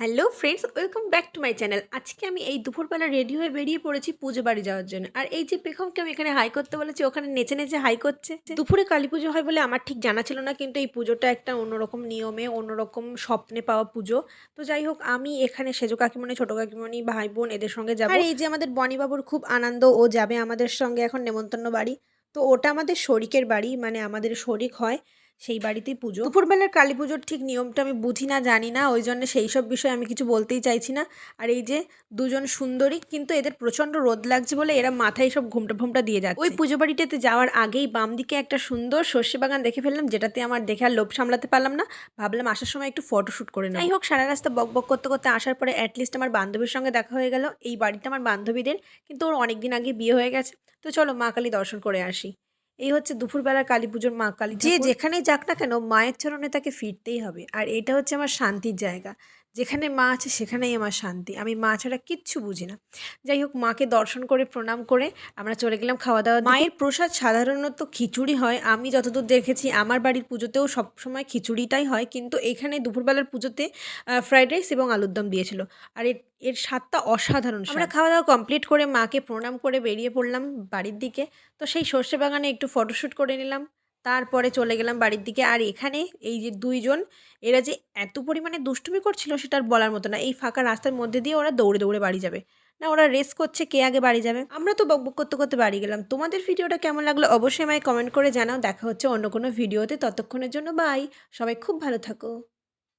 Hello friends welcome back to my channel আজকে আমি এই দুপুরবেলা রেডি হয়ে বেরিয়ে পড়েছি পুজো বাড়ি যাওয়ার জন্য। আর এই যে পেখমকে আমি এখানে হাই করতে বলেছি, ওখানে নেচে নেচে হাই করছে। দুপুরে কালী পুজো হয় বলে আমার ঠিক জানা ছিল না, কিন্তু এই পুজোটা একটা অন্যরকম নিয়মে, অন্যরকম স্বপ্নে পাওয়া পুজো। তো যাই হোক, আমি এখানে সেজো কাকিমণি, ছোটো কাকিমণি ভাই বোন এদের সঙ্গে যাব। আর এই যে আমাদের বনিবাবুর খুব আনন্দ, ও যাবে আমাদের সঙ্গে এখন নেমন্তন্ন বাড়ি। তো ওটা আমাদের শরিকের বাড়ি মানে আমাদের শরিক হয়। সেই বাড়িতেই পুজো। দুপুরবেলার কালী পুজোর ঠিক নিয়মটা আমি বুঝি না, জানি না, ওই জন্য সেই সব বিষয়ে আমি কিছু বলতেই চাইছি না। আর এই যে দুজন সুন্দরী, কিন্তু এদের প্রচণ্ড রোদ লাগছে বলে এরা মাথায় সব ঘুমটা ঘুমটা দিয়ে যাচ্ছে। ওই পুজো বাড়িটাতে যাওয়ার আগেই বাম দিকে একটা সুন্দর সর্ষে বাগান দেখে ফেললাম, যেটাতে আমার দেখে আর লোভ সামলাতে পারলাম না। ভাবলাম আসার সময় একটু ফটোশ্যুট করে নেব। যাই হোক সারা রাস্তা বক বক করতে করতে আসার পরে অ্যাটলিস্ট আমার বান্ধবীর সঙ্গে দেখা হয়ে গেল। এই বাড়িটা আমার বান্ধবীদের, কিন্তু ওর অনেক দিন আগে বিয়ে হয়ে গেছে। তো চলো মা কালী দর্শন করে আসি। এই হচ্ছে দুপুরবেলার কালী পুজোর মা কালী যে যেখানেই যাক না কেন মায়ের চরণে তাকে ফিরতেই হবে। আর এটা হচ্ছে আমার শান্তির জায়গা। যেখানে মা আছে সেখানেই আমার শান্তি। আমি মা ছাড়া কিচ্ছু বুঝি না। যাই হোক মাকে দর্শন করে প্রণাম করে আমরা চলে গেলাম খাওয়া দাওয়া মায়ের প্রসাদ সাধারণত খিচুড়ি হয়। আমি যতদূর দেখেছি আমার বাড়ির পুজোতেও সবসময় খিচুড়িটাই হয়। কিন্তু এখানে দুপুরবেলার পুজোতে ফ্রাইড রাইস এবং আলুর দম দিয়েছিল। আর এর এর স্বাদটা অসাধারণ আমরা খাওয়া দাওয়া কমপ্লিট করে মাকে প্রণাম করে বেরিয়ে পড়লাম বাড়ির দিকে। তো সেই সর্ষে বাগানে একটু ফটোশ্যুট করে নিলাম। তারপরে চলে গেলাম বাড়ির দিকে। আর এখানে এই যে দুইজন, এরা যে এত পরিমাণে দুষ্টুমি করছিল সেটা আর বলার মতো না। এই ফাঁকা রাস্তার মধ্যে দিয়ে ওরা দৌড়ে দৌড়ে বাড়ি যাবে। না, ওরা রেস করছে, কে আগে বাড়ি যাবে? আমরা তো বকবক করতে করতে বাড়ি গেলাম। তোমাদের ভিডিওটা কেমন লাগল অবশ্যই আমায় কমেন্ট করে জানাও। দেখা হচ্ছে অন্য কোনো ভিডিওতে। ততক্ষণের জন্য বাই। সবাই খুব ভালো থাকো।